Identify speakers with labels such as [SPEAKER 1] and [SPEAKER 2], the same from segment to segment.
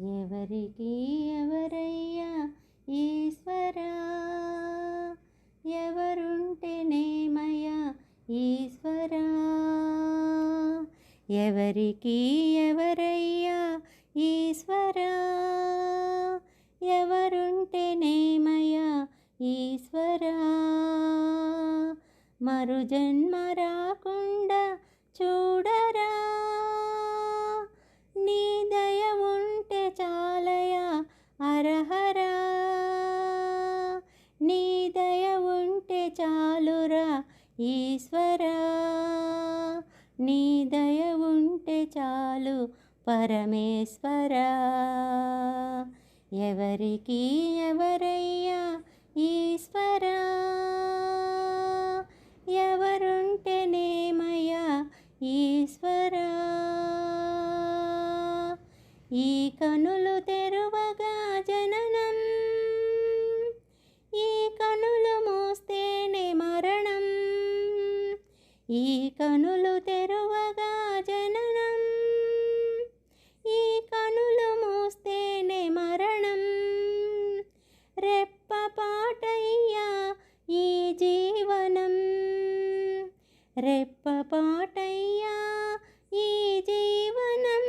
[SPEAKER 1] ఎవరికి ఎవరయ్యా ఈశ్వరా? ఎవరుంటేనేమయ్యా ఈశ్వరా? ఎవరికి ఎవరయ్యా ఈశ్వరా? ఎవరుంటేనేమయ్యా ఈశ్వరా? మరు జన్మ రాకుండా చూడ చాలురా ఈశ్వరా. నీ దయ ఉంటే చాలు పరమేశ్వరా. ఎవరికి ఎవరయ్యా ఈశ్వరా? ఎవరుంటేనేమయ్యా ఈశ్వరా? ఈ కను ఈ కనులు తెరువగా జననం. ఈ కనులు మూస్తేనే మరణం. రెప్పపాటయ్యా ఈ జీవనం. రెప్పపాటయ్యా ఈ జీవనం.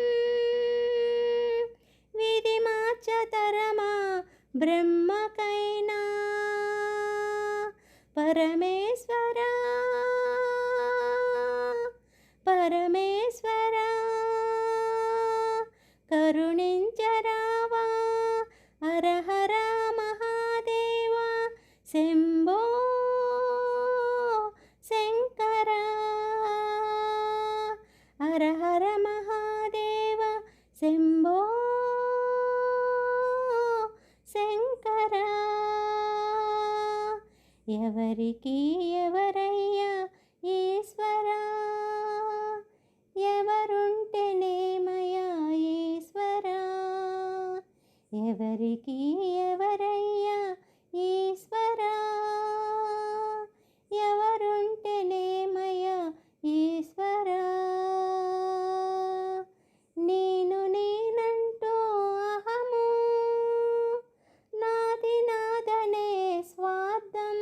[SPEAKER 1] విధి మార్చతరమా బ్రహ్మకైనా? పరమేశ్వరా పరమేశ్వరా కరుణించరావా హరహర మహాదేవ శంభో శంకర అరహర మహాదేవ శంభో శంకర. ఎవరికి ఎవరై ఎవరికి ఎవరయ్యా ఈశ్వరా? ఎవరుంటేనేమయ్యా ఈశ్వరా? నేను నేనంటూ అహము నాది నాదనే స్వార్థం.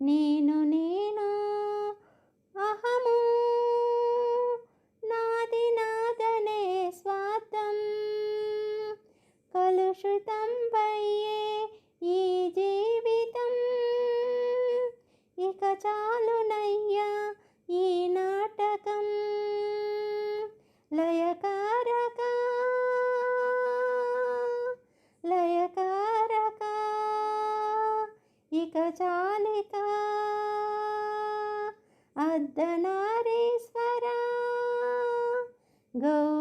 [SPEAKER 1] నేను నే సుషుతం పయ్యే ఈ జీవితం. ఇక చాలునయ్యా ఈ నాటకం. లయకారక లయకారక ఇక చాలిక. అర్ధనారీశ్వర గౌ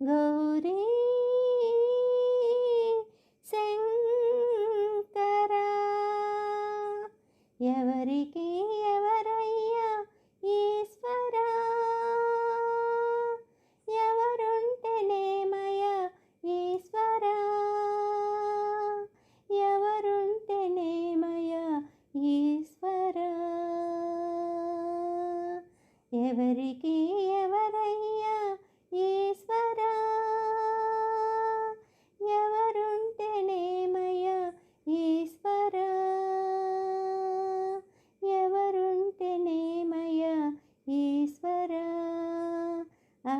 [SPEAKER 1] గౌరీ శంకరా ఎవరికి ఎవరయ్యా ఈశ్వరా ఎవరుంటేనేమయ ఈశ్వరా ఎవరుంటేనేమయ ఈశ్వరా ఎవరికి